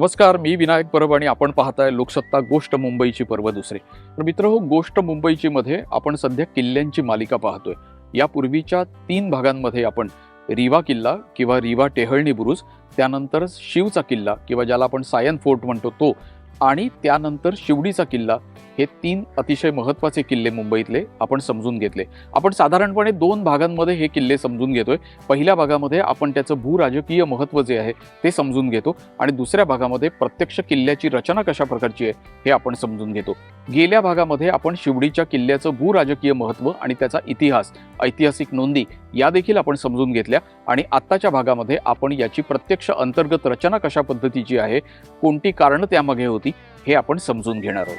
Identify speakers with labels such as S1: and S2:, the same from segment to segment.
S1: नमस्कार मी विनायक परब आणि आपण पाहताय लोकसत्ता गोष्ट मुंबईची पर्व दुसरी. तर मित्र हो गोष्ट मुंबईची मध्ये आपण सध्या किल्ल्यांची मालिका पाहतोय. यापूर्वीच्या तीन भागांमध्ये आपण रिवा किल्ला किंवा रिवा टेहळणी बुरुज त्यानंतर शिवचा किल्ला किंवा ज्याला आपण सायन फोर्ट म्हणतो तो आणि त्यानंतर शिवडीचा किल्ला. हे तीन अतिशय महत्त्वाचे किल्ले मुंबईतले आपण समजून घेतले. आपण साधारणपणे दोन भागांमध्ये हे किल्ले समजून घेतोय. पहिल्या भागामध्ये आपण त्याचं भूराजकीय महत्त्व जे आहे ते समजून घेतो आणि दुसऱ्या भागामध्ये प्रत्यक्ष किल्ल्याची रचना कशा प्रकारची आहे हे आपण समजून घेतो. गेल्या भागामध्ये आपण शिवडीच्या किल्ल्याचं भूराजकीय महत्त्व आणि त्याचा इतिहास ऐतिहासिक नोंदी या देखील आपण समजून घेतल्या आणि आत्ताच्या भागामध्ये आपण याची प्रत्यक्ष अंतर्गत रचना कशा पद्धतीची आहे कोणती कारणं त्यामागे होती हे आपण समजून घेणार आहोत.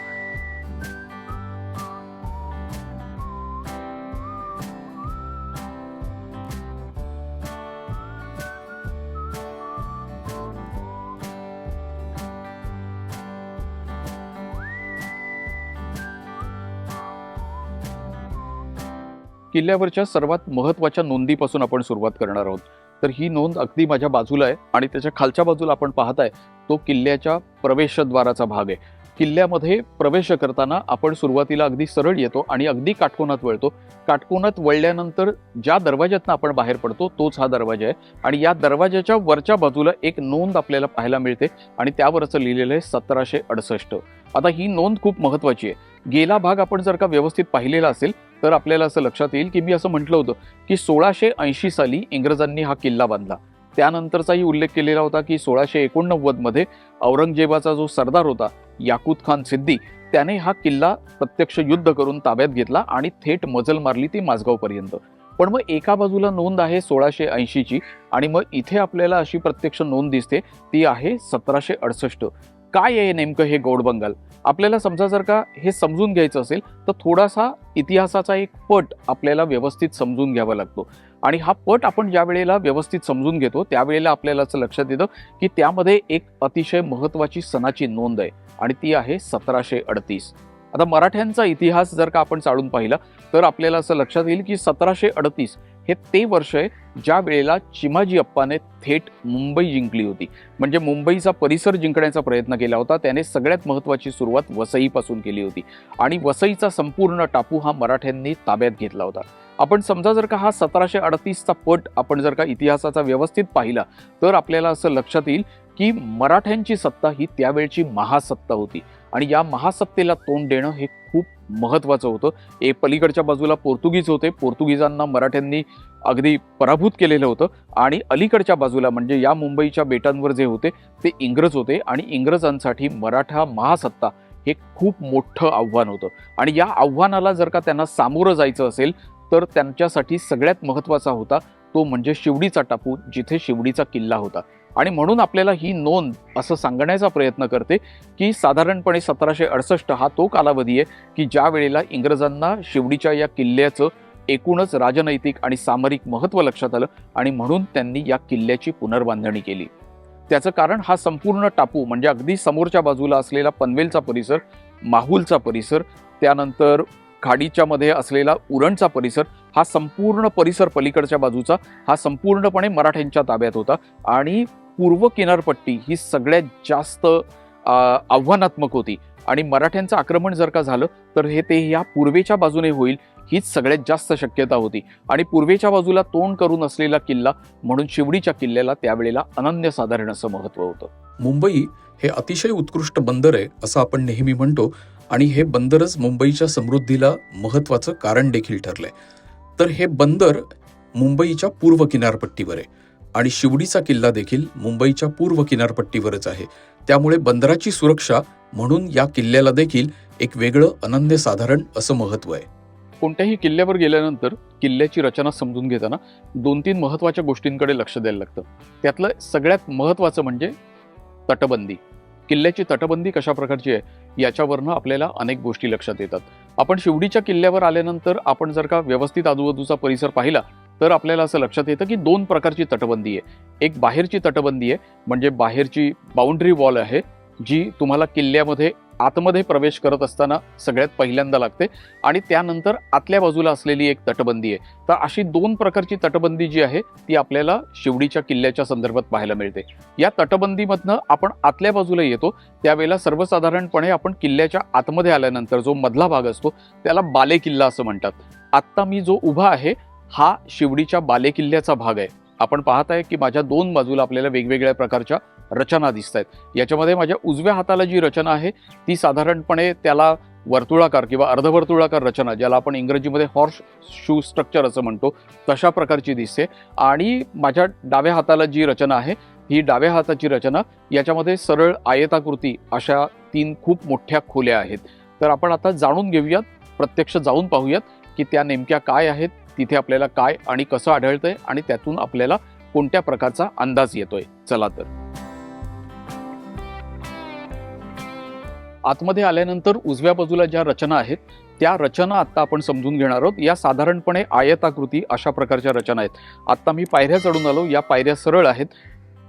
S1: किल्ल्यावरच्या सर्वात महत्त्वाच्या नोंदीपासून आपण सुरुवात करणार आहोत. तर ही नोंद अगदी माझ्या बाजूला आहे आणि त्याच्या खालच्या बाजूला आपण पाहताय तो किल्ल्याच्या प्रवेशद्वाराचा भाग आहे. किल्ल्यामध्ये प्रवेश करताना आपण सुरुवातीला अगदी सरळ येतो आणि अगदी काटकोनात वळतो. काटकोनात वळल्यानंतर ज्या दरवाज्यातनं आपण बाहेर पडतो तोच हा दरवाजा आहे. आणि या दरवाजाच्या वरच्या बाजूला एक नोंद आपल्याला पाहायला मिळते आणि त्यावरचं लिहिलेलं आहे सतराशे अडसष्ट. आता ही नोंद खूप महत्त्वाची आहे. गेला भाग आपण जर का व्यवस्थित पाहिलेला असेल तर आपल्याला असं लक्षात येईल की मी असं म्हटलं होतं की सोळाशे ऐंशी साली इंग्रजांनी हा किल्ला बांधला. त्यानंतरचाही उल्लेख केलेला होता की सोळाशे एकोणनव्वदमध्ये औरंगजेबाचा जो सरदार होता याकूत खान सिद्दी त्याने हा किल्ला प्रत्यक्ष युद्ध करून ताब्यात घेतला आणि थेट मजल मारली ती माझगावपर्यंत पण मग एका बाजूला नोंद आहे सोळाशे ऐंशीची आणि मग इथे आपल्याला अशी प्रत्यक्ष नोंद दिसते ती आहे सतराशे अडसष्ट. काय आहे नेमकं हे गौड बंगाल? आपल्याला समजा जर का हे समजून घ्यायचं असेल तर थोडासा इतिहासाचा एक पट आपल्याला व्यवस्थित समजून घ्यावा लागतो. आणि हा पट आपण ज्या वेळेला व्यवस्थित समजून घेतो त्यावेळेला आपल्याला असं लक्षात येतं की त्यामध्ये एक अतिशय महत्त्वाची सणाची नोंद आहे आणि ती आहे सतराशे अडतीस. आता मराठ्यांचा इतिहास जर का आपण चाळून पाहिला तर आपल्याला असं लक्षात येईल की सतराशे अडतीस हे ते वर्ष आहे ज्या वेळेला चिमाजी अप्पाने थेट मुंबई जिंकली होती. म्हणजे मुंबईचा परिसर जिंकण्याचा प्रयत्न केला होता. त्याने सगळ्यात महत्त्वाची सुरुवात वसईपासून केली होती. आणि वसईचा संपूर्ण टापू हा मराठ्यांनी ताब्यात घेतला होता. आपण समजा जर का हा सतराशे अडतीसचा पट आपण जर का इतिहासाचा व्यवस्थित पाहिला तर आपल्याला असं लक्षात येईल की मराठ्यांची सत्ता ही त्यावेळची महासत्ता होती. आणि या महासत्तेला तोंड देणं हे महत्त्वाचं होतं. ए पलीकडच्या बाजूला पोर्तुगीज होते. पोर्तुगीजांना मराठ्यांनी अगदी पराभूत केलेलं होतं. आणि अलीकडच्या बाजूला म्हणजे या मुंबईच्या बेटांवर जे होते ते इंग्रज होते. आणि इंग्रजांसाठी मराठा महासत्ता हे खूप मोठं आव्हान होतं. आणि या आव्हानाला जर का त्यांना सामोरं जायचं असेल तर त्यांच्यासाठी सगळ्यात महत्त्वाचा होता तो म्हणजे शिवडीचा टापू जिथे शिवडीचा किल्ला होता. आणि म्हणून आपल्याला ही नोंद असं सांगण्याचा प्रयत्न करते की साधारणपणे सतराशे अडसष्ट हा तो कालावधी आहे की ज्या वेळेला इंग्रजांना शिवडीच्या या किल्ल्याचं एकूणच राजनैतिक आणि सामरिक महत्त्व लक्षात आलं आणि म्हणून त्यांनी या किल्ल्याची पुनर्बांधणी केली. त्याचं कारण हा संपूर्ण टापू म्हणजे अगदी समोरच्या बाजूला असलेला पनवेलचा परिसर माहुलचा परिसर त्यानंतर खाडीच्या मध्ये असलेला उरणचा परिसर हा संपूर्ण परिसर पलीकडच्या बाजूचा हा संपूर्णपणे मराठ्यांच्या ताब्यात होता आणि पूर्व किनारपट्टी ही सगळ्यात जास्त आव्हानात्मक होती. आणि मराठ्यांचं आक्रमण जर का झालं तर हे ते ह्या पूर्वेच्या बाजूने होईल हीच सगळ्यात जास्त शक्यता होती. आणि पूर्वेच्या बाजूला तोंड करून असलेला किल्ला म्हणून शिवडीच्या किल्ल्याला त्यावेळेला अनन्यसाधारण असं महत्त्व होतं.
S2: मुंबई हे अतिशय उत्कृष्ट बंदर आहे असं आपण नेहमी म्हणतो. आणि हे बंदरच मुंबईच्या समृद्धीला महत्वाचं कारण देखील ठरलंय. तर हे बंदर मुंबईच्या पूर्व किनारपट्टीवर आहे. आणि शिवडीचा किल्ला देखील मुंबईच्या पूर्व किनारपट्टीवरच आहे. त्यामुळे बंदराची सुरक्षा म्हणून या किल्ल्याला देखील एक वेगळं अनन्यसाधारण असं महत्त्व आहे.
S1: कोणत्याही किल्ल्यावर गेल्यानंतर किल्ल्याची रचना समजून घेताना दोन तीन महत्त्वाच्या गोष्टींकडे लक्ष द्यायला लागतं. त्यातलं सगळ्यात महत्त्वाचं म्हणजे तटबंदी. किल्ल्याची तटबंदी कशा प्रकारची आहे याच्यावरनं आपल्याला अनेक गोष्टी लक्षात येतात. आपण शिवडीच्या किल्ल्यावर आल्यानंतर आपण जर का व्यवस्थित आजूबाजूचा परिसर पाहिला तर आपल्याला असं लक्षात येतं की दोन प्रकारची तटबंदी आहे. एक बाहेरची तटबंदी आहे म्हणजे बाहेरची बाउंड्री वॉल आहे जी तुम्हाला किल्ल्यामध्ये आतमध्ये प्रवेश करत असताना सगळ्यात पहिल्यांदा लागते. आणि त्यानंतर आतल्या बाजूला असलेली एक तटबंदी आहे. तर अशी दोन प्रकारची तटबंदी जी आहे ती आपल्याला शिवडीच्या किल्ल्याच्या संदर्भात पाहायला मिळते. या तटबंदीमधनं आपण आतल्या बाजूला येतो त्यावेळेला सर्वसाधारणपणे आपण किल्ल्याच्या आतमध्ये आल्यानंतर जो मधला भाग असतो त्याला बाले किल्ला असं म्हणतात. आत्ता मी जो उभा आहे हा शिवडीच्या बालेकिल्ल्याचा भाग आहे. आपण पाहत आहे की माझ्या दोन बाजूला आपल्याला वेगवेगळ्या प्रकारच्या रचना दिसत आहेत याच्यामध्ये माझ्या उजव्या हाताला जी रचना आहे ती साधारणपणे त्याला वर्तुळाकार किंवा अर्धवर्तुळाकार रचना ज्याला आपण इंग्रजीमध्ये हॉर्स शू स्ट्रक्चर असं म्हणतो तशा प्रकारची दिसते. आणि माझ्या डाव्या हाताला जी रचना आहे ही डाव्या हाताची रचना याच्यामध्ये सरळ आयताकृती अशा तीन खूप मोठ्या खोल्या आहेत. तर आपण आता जाणून घेऊयात प्रत्यक्ष जाऊन पाहूयात की त्या नेमक्या काय आहेत तिथे आपल्याला काय आणि कसं आढळतंय आणि त्यातून आपल्याला कोणत्या प्रकारचा अंदाज येतोय. चला तर. आतमध्ये आल्यानंतर उजव्या बाजूला ज्या रचना आहेत त्या रचना आत्ता आपण समजून घेणार आहोत. या साधारणपणे आयताकृती अशा प्रकारच्या रचना आहेत. आत्ता मी पायऱ्या चढून आलो या पायऱ्या सरळ आहेत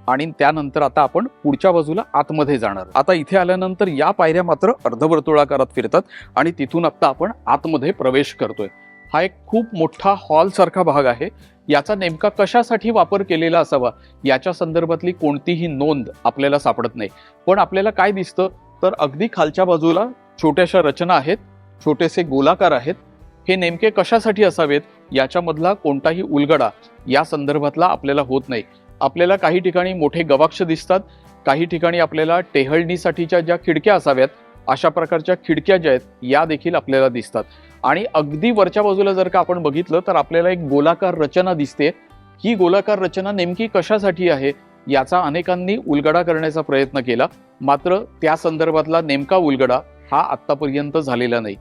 S1: आणि त्यानंतर आता आपण पुढच्या बाजूला आतमध्ये जाणार. आता इथे आल्यानंतर या पायऱ्या मात्र अर्धवर्तुळाकारात फिरतात आणि तिथून आत्ता आपण आतमध्ये प्रवेश करतोय. हा एक खूप मोठा हॉलसारखा भाग आहे. याचा नेमका कशासाठी वापर केलेला असावा? याच्या संदर्भातली कोणतीही नोंद आपल्याला सापडत नाही. पण आपल्याला काय दिसतं? तर अगदी खालच्या बाजूला छोट्याशा रचना आहेत. छोटेसे गोलाकार आहेत. हे नेमके कशासाठी असावेत? याच्यामधला कोणताही उलगडा या संदर्भातला आपल्याला होत नाही. आपल्याला काही ठिकाणी मोठे गवाक्ष दिसतात. काही ठिकाणी आपल्याला टेहळणीसाठीच्या ज्या खिडक्या असाव्यात अशा प्रकारच्या खिडक्या ज्या आहेत या देखील आपल्याला दिसतात. आणि अगदी वरच्या बाजूला जर का आपण बघितलं तर आपल्याला एक गोलाकार रचना दिसते. ही गोलाकार रचना नेमकी कशासाठी आहे याचा अनेकांनी उलगडा करण्याचा प्रयत्न केला. मात्र त्या संदर्भातला नेमका उलगडा हा आत्तापर्यंत झालेला नाही.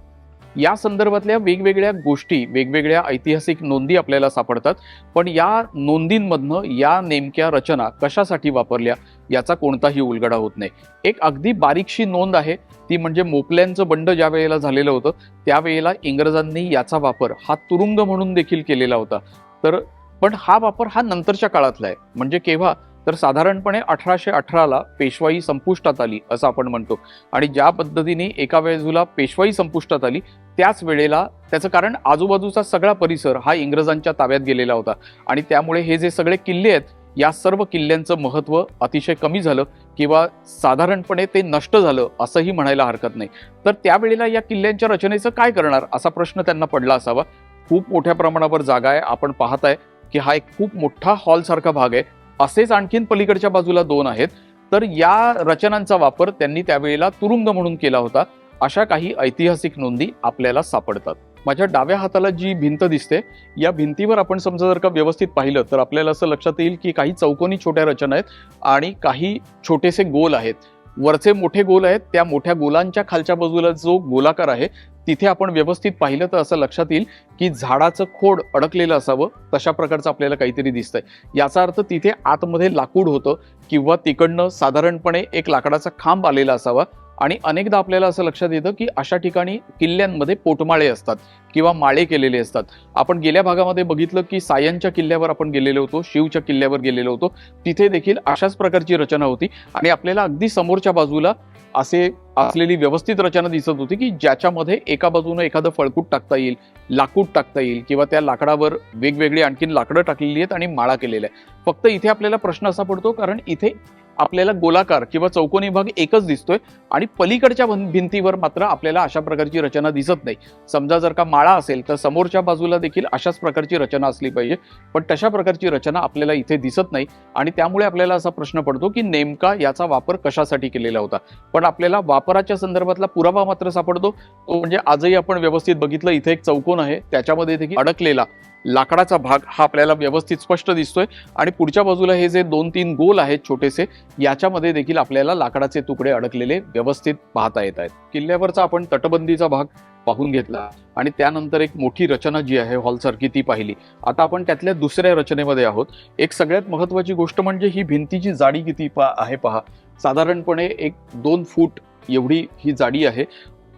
S1: या संदर्भातल्या वेगवेगळ्या गोष्टी वेगवेगळ्या ऐतिहासिक नोंदी आपल्याला सापडतात. पण या नोंदींमधनं या नेमक्या रचना कशासाठी वापरल्या याचा कोणताही उलगडा होत नाही. एक अगदी बारीकशी नोंद आहे ती म्हणजे मोपल्यांचं बंड ज्या वेळेला झालेलं होतं त्यावेळेला इंग्रजांनी याचा वापर हा तुरुंग म्हणून देखील केलेला होता. तर पण हा वापर हा नंतरच्या काळातला आहे. म्हणजे केव्हा? तर साधारणपणे अठराशे अठराला पेशवाई संपुष्टात आली असं आपण म्हणतो. आणि ज्या पद्धतीने एका बाजूला पेशवाई संपुष्टात आली त्याच वेळेला त्याचं कारण आजूबाजूचा सगळा परिसर हा इंग्रजांच्या ताब्यात गेलेला होता. आणि त्यामुळे हे जे सगळे किल्ले आहेत या सर्व किल्ल्यांचं महत्त्व अतिशय कमी झालं किंवा साधारणपणे ते नष्ट झालं असंही म्हणायला हरकत नाही. तर त्यावेळेला या किल्ल्यांच्या रचनेचं काय करणार असा प्रश्न त्यांना पडला असावा. खूप मोठ्या प्रमाणावर जागा आहे. आपण पाहताय की हा एक खूप मोठा हॉलसारखा भाग आहे. असेच आणखीन पलीकडच्या बाजूला दोन आहेत. तर या रचनांचा वापर त्यांनी त्यावेळेला तुरुंग म्हणून केला होता. अशा काही ऐतिहासिक नोंदी आपल्याला सापडतात. माझ्या डाव्या हाताला जी भिंत दिसते या भिंतीवर आपण समजा जर का व्यवस्थित पाहिलं तर आपल्याला असं लक्षात येईल की काही चौकोनी छोट्या रचना आहेत आणि काही छोटेसे गोल आहेत. वरचे मोठे गोल आहेत त्या मोठ्या गोलांच्या खालच्या बाजूला जो गोलाकार आहे तिथे आपण व्यवस्थित पाहिलं तर असं लक्षात येईल की झाडाचं खोड अडकलेलं असावं तशा प्रकारचं आपल्याला काहीतरी दिसतंय. याचा अर्थ तिथे आतमध्ये लाकूड होतं किंवा तिकडनं साधारणपणे एक लाकडाचा खांब आलेला असावा आणि अनेकदा आपल्याला असं लक्षात येतं की अशा ठिकाणी किल्ल्यांमध्ये पोटमाळे असतात किंवा माळे केलेले असतात. आपण गेल्या भागामध्ये बघितलं की सायनच्या किल्ल्यावर आपण गेलेलो होतो शिवच्या किल्ल्यावर गेलेलो होतो. तिथे देखील अशाच प्रकारची रचना होती आणि आपल्याला अगदी समोरच्या बाजूला असे असलेली व्यवस्थित रचना दिसत होती की ज्याच्यामध्ये एका बाजूनं एखादं फळकूट टाकता येईल लाकूड टाकता येईल किंवा त्या लाकडावर वेगवेगळी आणखीन लाकडं टाकलेली आहेत आणि माळा केलेल्या आहे फक्त इथे आपल्याला प्रश्न असा पडतो कारण इथे आपल्याला गोलाकार किंवा चौकोनी भाग एकच दिसतोय आणि पलीकडच्या भिंतीवर मात्र आपल्याला अशा प्रकारची रचना दिसत नाही. समजा जर का माळा असेल तर समोरच्या बाजूला देखील अशाच प्रकारची रचना असली पाहिजे. पण तशा प्रकारची रचना आपल्याला इथे दिसत नाही आणि त्यामुळे आपल्याला असा प्रश्न पडतो की नेमका याचा वापर कशासाठी केलेला होता? पण आपल्याला वापराच्या संदर्भातला पुरावा मात्र सापडतो. तो म्हणजे आजही आपण व्यवस्थित बघितलं इथे एक चौकोन आहे त्याच्यामध्ये देखील अडकलेला लाकडाचा भाग हा आपल्याला व्यवस्थित स्पष्ट दिसतोय. आणि पुढच्या बाजूला हे जे दोन तीन गोल आहेत छोटेसे याच्यामध्ये देखील आपल्याला लाकडाचे तुकडे अडकलेले व्यवस्थित पाहता येत आहेत. किल्ल्यावरचा आपण तटबंदीचा भाग पाहून घेतला. आणि त्यानंतर एक मोठी रचना जी आहे हॉलसारखी ती पाहिली. आता आपण त्यातल्या दुसऱ्या रचनेमध्ये आहोत. एक सगळ्यात महत्वाची गोष्ट म्हणजे ही भिंतीची जाडी किती पा आहे पहा. साधारणपणे एक दोन फूट एवढी ही जाडी आहे.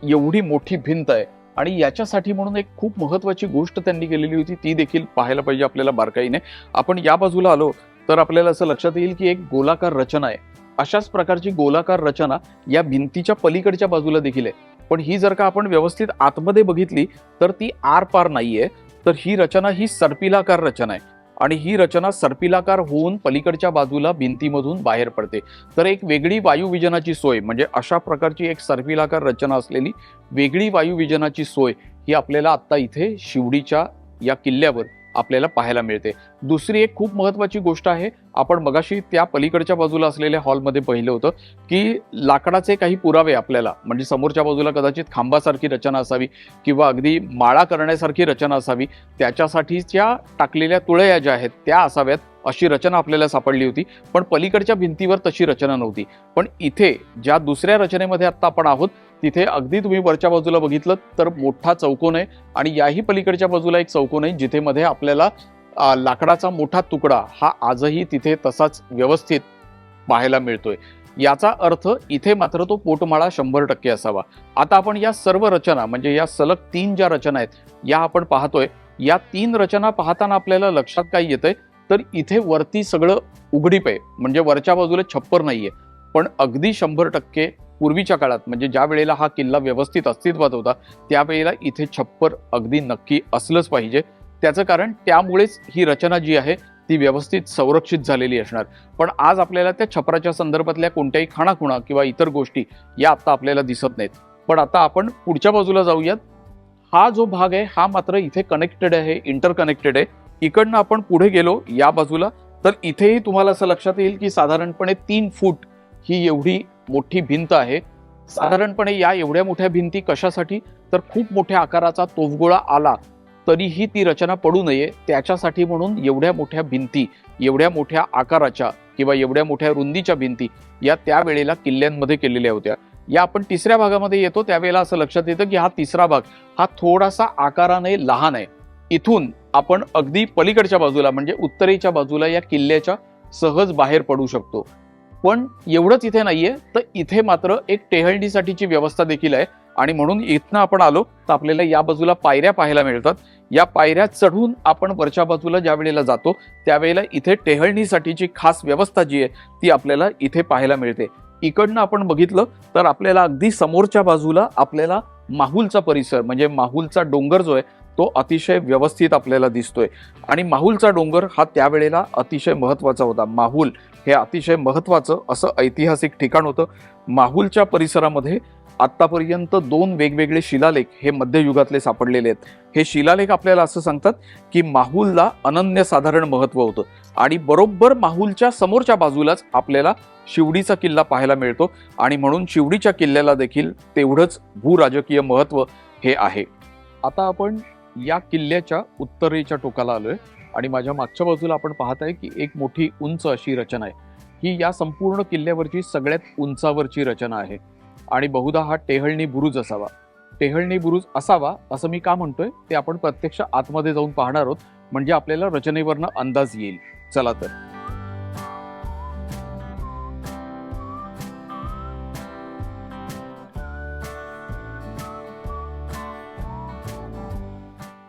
S1: एवढी मोठी भिंत आहे. आणि याच्यासाठी म्हणून एक खूप महत्वाची गोष्ट त्यांनी केलेली होती ती देखील पाहायला पाहिजे आपल्याला बारकाईने. आपण या बाजूला आलो तर आपल्याला असं लक्षात येईल की एक गोलाकार रचना आहे. अशाच प्रकारची गोलाकार रचना या भिंतीच्या पलीकडच्या बाजूला देखील आहे. पण ही जर का आपण व्यवस्थित आतमध्ये बघितली तर ती आर पार नाहीये. तर ही रचना ही सर्पिलाकार रचना आहे. आणि ही रचना सर्पिलाकार होऊन पलीकडच्या बाजूला भिंतीमधून बाहेर पडते. तर एक वेगळी वायुविजनाची सोय म्हणजे अशा प्रकारची एक सर्पिलाकार रचना असलेली वेगळी वायुविजनाची सोय ही आपल्याला आत्ता इथे शिवडीच्या या किल्ल्यावर आपल्याला पाहायला मिळते. दुसरी एक खूप महत्त्वाची गोष्ट आहे आपण मगाशी त्या पलीकडच्या बाजूला असलेल्या हॉलमध्ये पाहिलं होतं की लाकडाचे काही पुरावे आपल्याला म्हणजे समोरच्या बाजूला कदाचित खांबासारखी रचना असावी किंवा अगदी माळा करण्यासारखी रचना असावी त्याच्यासाठीच्या टाकलेल्या तुळया ज्या आहेत त्या असाव्यात अशी रचना आपल्याला सापडली होती. पण पलीकडच्या भिंतीवर तशी रचना नव्हती. पण इथे ज्या दुसऱ्या रचनेमध्ये आत्ता आपण आहोत तिथे अगदी तुम्ही वरच्या बाजूला बघितलं तर मोठा चौकोन आहे आणि याही पलीकडच्या बाजूला एक चौकोन आहे जिथे मध्ये आपल्याला लाकडाचा मोठा तुकडा हा आजही तिथे तसाच व्यवस्थित पाहायला मिळतोय. याचा अर्थ इथे मात्र तो पोटमाळा शंभर टक्के असावा. आता आपण या सर्व रचना म्हणजे या सलग तीन ज्या रचना आहेत या आपण पाहतोय. या तीन रचना पाहताना आपल्याला लक्षात काय येतंय तर इथे वरती सगळं उघडीप आहे. म्हणजे वरच्या बाजूला छप्पर नाहीये. पण अगदी शंभर टक्के पूर्वीच्या काळात म्हणजे ज्या वेळेला हा किल्ला व्यवस्थित अस्तित्वात होता त्यावेळेला इथे छप्पर अगदी नक्की असलंच पाहिजे. त्याचं कारण त्यामुळेच ही रचना जी आहे ती व्यवस्थित संरक्षित झालेली असणार. पण आज आपल्याला त्या छपराच्या संदर्भातल्या कोणत्याही खाणाखुणा किंवा इतर गोष्टी या आत्ता आपल्याला दिसत नाहीत. पण आता आपण पुढच्या बाजूला जाऊयात. हा जो भाग आहे हा मात्र इथे कनेक्टेड आहे इंटरकनेक्टेड आहे. इकडनं आपण पुढे गेलो या बाजूला. तर इथेही तुम्हाला असं लक्षात येईल की साधारणपणे तीन फूट ही एवढी मोठी भिंत आहे. साधारणपणे या एवढ्या मोठ्या भिंती कशासाठी? तर खूप मोठ्या आकाराचा तोफगोळा आला तरीही ती रचना पडू नये. त्याच्यासाठी म्हणून एवढ्या मोठ्या भिंती एवढ्या मोठ्या आकाराच्या किंवा एवढ्या मोठ्या रुंदीच्या भिंती या त्यावेळेला किल्ल्यांमध्ये केलेल्या होत्या. या आपण तिसऱ्या भागामध्ये येतो त्यावेळेला असं लक्षात येतं की हा तिसरा भाग हा थोडासा आकाराने लहान आहे. इथून आपण अगदी पलीकडच्या बाजूला म्हणजे उत्तरेच्या बाजूला या किल्ल्याच्या सहज बाहेर पडू शकतो. पण एवढंच इथे नाहीये तर इथे मात्र एक टेहळणीसाठीची व्यवस्था देखील आहे. आणि म्हणून इथनं आपण आलो तर आपल्याला या बाजूला पायऱ्या पाहायला मिळतात. या पायऱ्या चढून आपण वरच्या बाजूला ज्या वेळेला जातो त्यावेळेला इथे टेहळणीसाठीची खास व्यवस्था जी आहे ती आपल्याला इथे पाहायला मिळते. इकडनं आपण बघितलं तर आपल्याला अगदी समोरच्या बाजूला आपल्याला माहुलचा परिसर म्हणजे माहुलचा डोंगर जो आहे तो अतिशय व्यवस्थित आपल्याला दिसतोय. आणि माहुलचा डोंगर हा त्यावेळेला अतिशय महत्त्वाचा होता. माहुल हे अतिशय महत्त्वाचं असं ऐतिहासिक ठिकाण होतं. माहुलच्या परिसरामध्ये आत्तापर्यंत दोन वेगवेगळे शिलालेख हे मध्ययुगातले सापडलेले आहेत. हे शिलालेख आपल्याला असं सांगतात की माहुलला अनन्यसाधारण महत्त्व होतं आणि बरोबर माहुलच्या समोरच्या बाजूलाच आपल्याला शिवडीचा किल्ला पाहायला मिळतो आणि म्हणून शिवडीच्या किल्ल्याला देखील तेवढंच भूराजकीय महत्त्व हे आहे. आता आपण या किल्ल्याच्या उत्तरेच्या टोकाला आलोय. आणि माझ्या मागच्या बाजूला आपण पाहत आहे की एक मोठी उंच अशी रचना आहे. ही या संपूर्ण किल्ल्यावरची सगळ्यात उंचावरची रचना आहे. आणि बहुधा हा टेहळणी बुरुज असावा. टेहळणी बुरुज असावा असं मी का म्हणतोय? ते आपण प्रत्यक्ष आतमध्ये जाऊन पाहणार आहोत. म्हणजे आपल्याला रचनेवरनं अंदाज येईल. चला तर.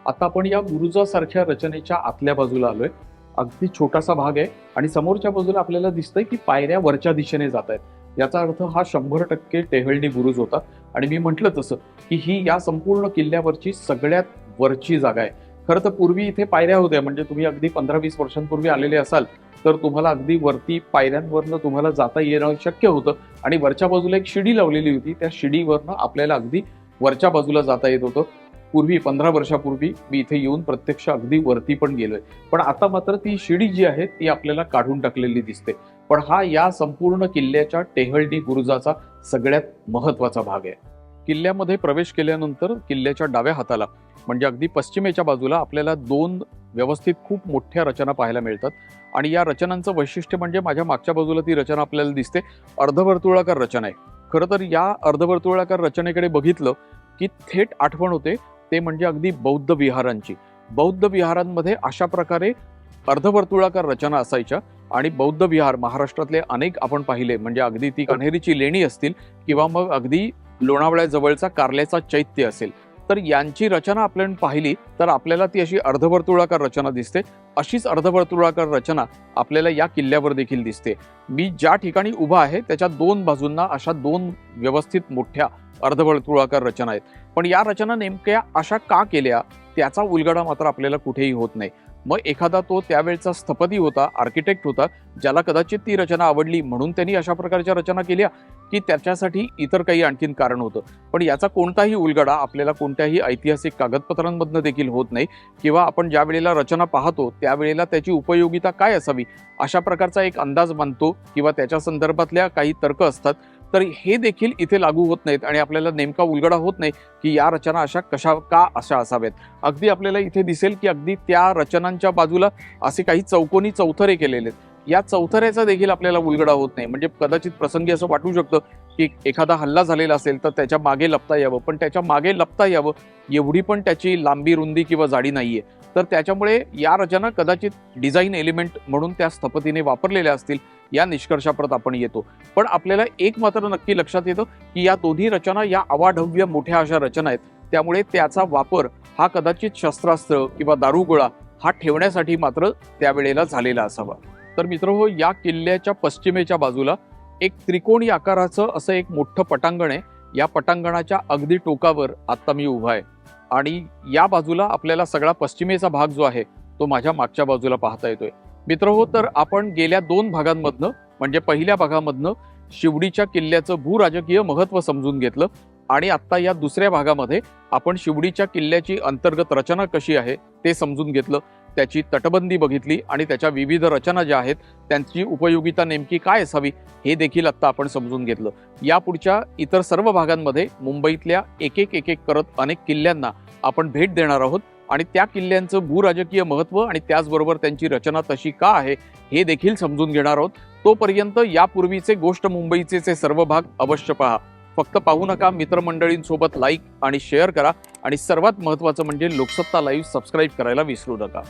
S1: आता आपण या बुरुजासारख्या रचनेच्या आतल्या बाजूला आलोय. अगदी छोटासा भाग आहे आणि समोरच्या बाजूला आपल्याला दिसतंय की पायऱ्या वरच्या दिशेने जात आहेत. याचा अर्थ हा शंभर टक्के टेहळणी बुरुज होता. आणि मी म्हटलं तसं की ही या संपूर्ण किल्ल्यावरची सगळ्यात वरची जागा आहे. खरं तर पूर्वी इथे पायऱ्या होत्या. म्हणजे तुम्ही अगदी पंधरा वीस वर्षांपूर्वी आलेले असाल तर तुम्हाला अगदी वरती पायऱ्यांवरनं तुम्हाला जाता येणं शक्य होतं. आणि वरच्या बाजूला एक शिडी लावलेली होती. त्या शिडीवरनं आपल्याला अगदी वरच्या बाजूला जाता येत होतं. पूर्वी पंधरा वर्षापूर्वी मी इथे येऊन प्रत्यक्ष अगदी वरती पण गेलोय. पण आता मात्र ती शिडी जी आहे ती आपल्याला काढून टाकलेली दिसते. पण हा या संपूर्ण किल्ल्याच्या टेहळणी गुरुजाचा सगळ्यात महत्त्वाचा भाग आहे. किल्ल्यामध्ये प्रवेश केल्यानंतर किल्ल्याच्या डाव्या हाताला म्हणजे अगदी पश्चिमेच्या बाजूला आपल्याला दोन व्यवस्थित खूप मोठ्या रचना पाहायला मिळतात. आणि या रचनांचं वैशिष्ट्य म्हणजे माझ्या मागच्या बाजूला ती रचना आपल्याला दिसते. अर्धवर्तुळाकार रचना आहे. खरं तर या अर्धवर्तुळाकार रचनेकडे बघितलं की थेट आठवण होते. ते म्हणजे अगदी बौद्ध विहारांची. बौद्ध विहारांमध्ये अशा प्रकारे अर्धवर्तुळाकार रचना असायच्या आणि बौद्ध विहार महाराष्ट्रातले अनेक आपण पाहिले म्हणजे अगदी ती कण्हेरीची लेणी असतील किंवा मग अगदी लोणावळ्याजवळचा कारल्याचा चैत्य असेल. तर यांची रचना आपण पाहिली तर आपल्याला ती अशी अर्धवर्तुळाकार रचना दिसते. अशीच अर्धवर्तुळाकार रचना आपल्याला या किल्ल्यावर देखील दिसते. मी ज्या ठिकाणी उभा आहे त्याच्या दोन बाजूंना अशा दोन व्यवस्थित मोठ्या अर्धवर्तुळाकार रचना आहेत. पण या रचना नेमक्या अशा का केल्या त्याचा उलगडा मात्र आपल्याला कुठेही होत नाही. मग एखादा तो त्यावेळचा स्थपती होता आर्किटेक्ट होता ज्याला कदाचित ती रचना आवडली म्हणून त्यांनी अशा प्रकारच्या रचना केल्या? की त्याच्यासाठी इतर काही आणखीन कारण होतं. पण याचा कोणताही उलगडा आपल्याला कोणत्याही ऐतिहासिक कागदपत्रांमधनं देखील होत नाही किंवा आपण ज्या वेळेला रचना पाहतो त्यावेळेला त्याची उपयोगिता काय असावी? अशा प्रकारचा एक अंदाज बांधतो किंवा त्याच्या संदर्भातल्या काही तर्क असतात. तर हे देखील इथे लागू होत नाहीत आणि आपल्याला नेमका उलगडा होत नाही की या रचना अशा कशा का अशा असाव्यात. अगदी आपल्याला इथे दिसेल की अगदी त्या रचनांच्या बाजूला असे काही चौकोनी चौथरे केलेले आहेत. या चौथऱ्याचा देखील आपल्याला उलगडा होत नाही. म्हणजे कदाचित प्रसंगी असं वाटू शकतं की एखादा हल्ला झालेला असेल तर त्याच्यामागे लपता यावं. पण त्याच्यामागे लपता यावं एवढी पण त्याची लांबी रुंदी किंवा जाडी नाहीये. तर त्याच्यामुळे या रचना कदाचित डिझाईन एलिमेंट म्हणून त्या स्थपतीने वापरलेल्या असतील या निष्कर्षाप्रत आपण येतो. पण आपल्याला एक मात्र नक्की लक्षात येतं की या दोन्ही रचना या अवाढव्य मोठ्या अशा रचना आहेत. त्यामुळे त्याचा वापर हा कदाचित शस्त्रास्त्र किंवा दारुगोळा हा ठेवण्यासाठी मात्र त्यावेळेला झालेला असावा. तर मित्र हो या किल्ल्याच्या पश्चिमेच्या बाजूला एक त्रिकोणी आकाराचं असं एक मोठं पटांगण आहे. या पटांगणाच्या अगदी टोकावर आता मी उभा आहे. आणि या बाजूला आपल्याला सगळा पश्चिमेचा भाग जो आहे तो माझ्या मागच्या बाजूला पाहता येतोय. मित्र हो तर आपण गेल्या दोन भागांमधनं म्हणजे पहिल्या भागामधनं शिवडीच्या किल्ल्याचं भूराजकीय महत्त्व समजून घेतलं आणि आत्ता या दुसऱ्या भागामध्ये आपण शिवडीच्या किल्ल्याची अंतर्गत रचना कशी आहे ते समजून घेतलं. त्याची तटबंदी बघितली आणि त्याच्या विविध रचना ज्या आहेत त्यांची उपयोगिता नेमकी काय असावी हे देखील आत्ता आपण समजून घेतलं. यापुढच्या इतर सर्व भागांमध्ये मुंबईतल्या एक एक एक एक करत अनेक किल्ल्यांना आपण भेट देणार आहोत आणि त्या किल्ल्यांचं भूराजकीय महत्त्व आणि त्याचबरोबर त्यांची रचना तशी का आहे हे देखील समजून घेणार आहोत. तोपर्यंत यापूर्वीचे गोष्ट मुंबईचे सर्व भाग अवश्य पहा. फक्त पाहू नका मित्रमंडळींसोबत लाईक आणि शेअर करा आणि सर्वात महत्त्वाचं म्हणजे लोकसत्ता लाईव्ह सबस्क्राईब करायला विसरू नका.